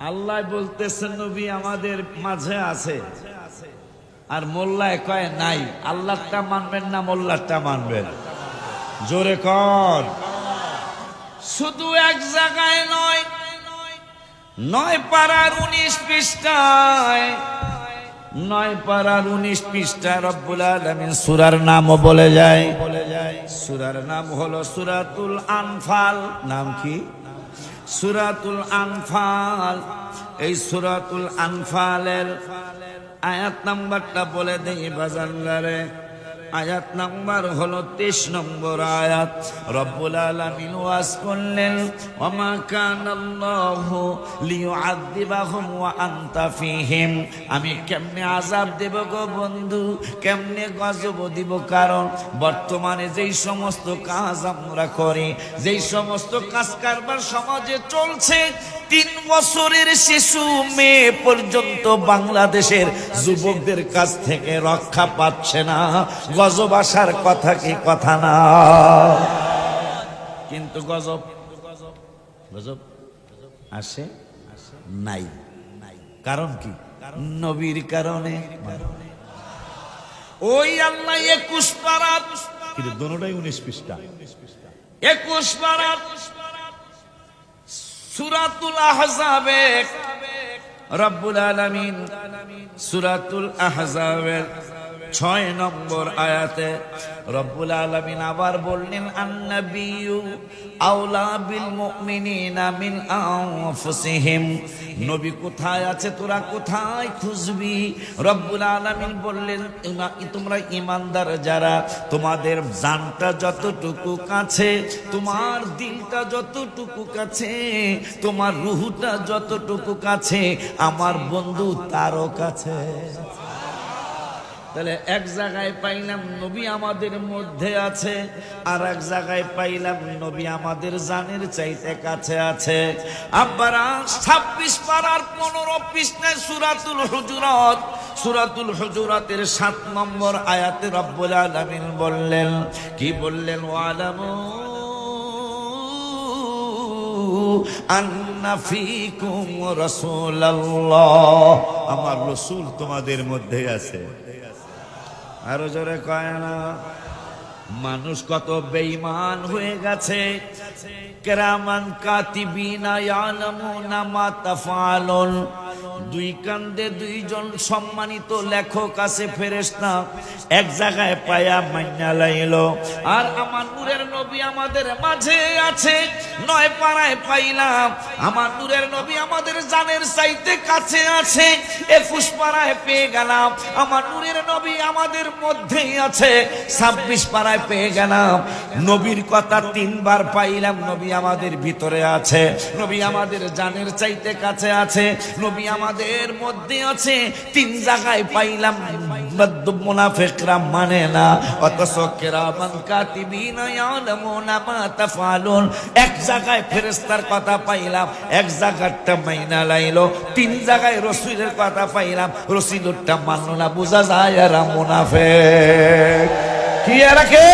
আল্লাহ বলতেছেন নবী আমাদের মাঝে আছে। আর মোল্লায় কয়, নাই, আল্লাহটা মানবেন না মোল্লারটা মানবেন। জোরে কর শুধু এক জায়গায় নয় নয় পাড়ার উনিশ পৃষ্ঠায়, নয় পাড়ার উনিশ পৃষ্ঠায় রব্বুল আলমিন সুরার নামও বলে যায় বলে যায়। সুরার নাম হলো সুরাতুল আনফাল। নাম কি? সুরাতুল আনফাল এই সুরাতুল আনফালের আয়াত নাম্বারটা বলে দেই বাজানগারে। আয়াত নাম্বার হলো তেইশ নম্বর আয়াত। রব্বুল আলামিন ওয়াজ করলেন, ওমা কানাল্লাহু লিয়ুআযিবাহুম ওয়া আনতা ফীহিম। আমি কেমনে আযাব দেব গো বন্ধু? কেমনে গজব দিব কারণ? বর্তমানে যেই সমস্ত কাজ আমরা করি, যেই সমস্ত কাজ কারবার সমাজে চলছে, তিন বছরের শিশু মেয়ে পর্যন্ত বাংলাদেশের যুবকদের কাছ থেকে রক্ষা পাচ্ছে না। গজব আসার কথা কি কথা না? কিন্তু গজব গজব আসে নাই। কারণ কি? নবীর কারণে ওই আল্লাহ একুশ পারাত কিন্তু দোনোটাই উনিশ পৃষ্ঠা। একুশ পারাত সুরাতুল আহজাবে। রব্বুল আলামিন সুরাতুল আহজাবের ছয় নম্বর আয়াতে, রব্বুল আলামিন আবার বললেন, আন্নাবিয়ু আউলা বিল মুমিনিনা মিন আনফুসিহিম। নবী কোথায় আছে, তোরা কোথায় খুঁজবি? রব্বুল আলামিন বললেন তোমরা ইমানদার যারা, তোমাদের জানটা যতটুকু কাছে, তোমার দিলটা যতটুকু কাছে, তোমার রুহুটা যতটুকু কাছে, আমার বন্ধু তারও কাছে। তাহলে এক জায়গায় পাইলাম নবী আমাদের মধ্যে আছে, আর এক জায়গায় পাইলাম নবী আমাদের জানের চাইতে কাছে আছে। আব্বারা ছাব্বিশ পাড়ার পনেরো পৃষ্ঠায় সুরাতুল হুজুরাত, সুরাতুল হুজুরাতের সাত নম্বর আয়াতে রব্বুল আলামিন বললেন, কি বললেন? ওয়ালামু আমার রসুল তোমাদের মধ্যে আছে। আরও জোরে কয় না মানুষ কত বেইমান হয়ে গেছে। কেরামান কাতিবিনা ইয়ালামুনা মা তাফালুন দুই কান্দে দুইজন সম্মানিত লেখক আছে, ফেরেশতা। এক জায়গায় পায়া মাইনা লাইলো। আর আমার নূরের নবী আমাদের মাঝে আছে, নয় পাড়ায় পাইলাম। আমার নূরের নবী আমাদের জানের চাইতে কাছে আছে, একুশ পাড়ায় পেয়ে গেলাম। আমার নূরের নবী আমাদের মধ্যেই আছে, ছাব্বিশ পাড়ায় পেয়ে গেলাম। নবীর কথা তিনবার পাইলাম, নবী আমাদের ভিতরে আছে। নবী আমাদের জানের চাইতে কাছে আছে, নবী আমাদের মধ্যে আছে, তিন জায়গায় পাইলাম। মুনাফিকরা মানে না। অথচ কেরামান কাতিবিনা ইয়ালামুনা মা তাফালুন এক জায়গায় ফেরেশতার কথা পাইলাম, এক জায়গাটা মাইনা লাইলো। তিন জায়গায় রসুলের কথা পাইলাম রসুলটা মানলো না, বোঝা যায় এরা মুনাফিক। কি এরা কে?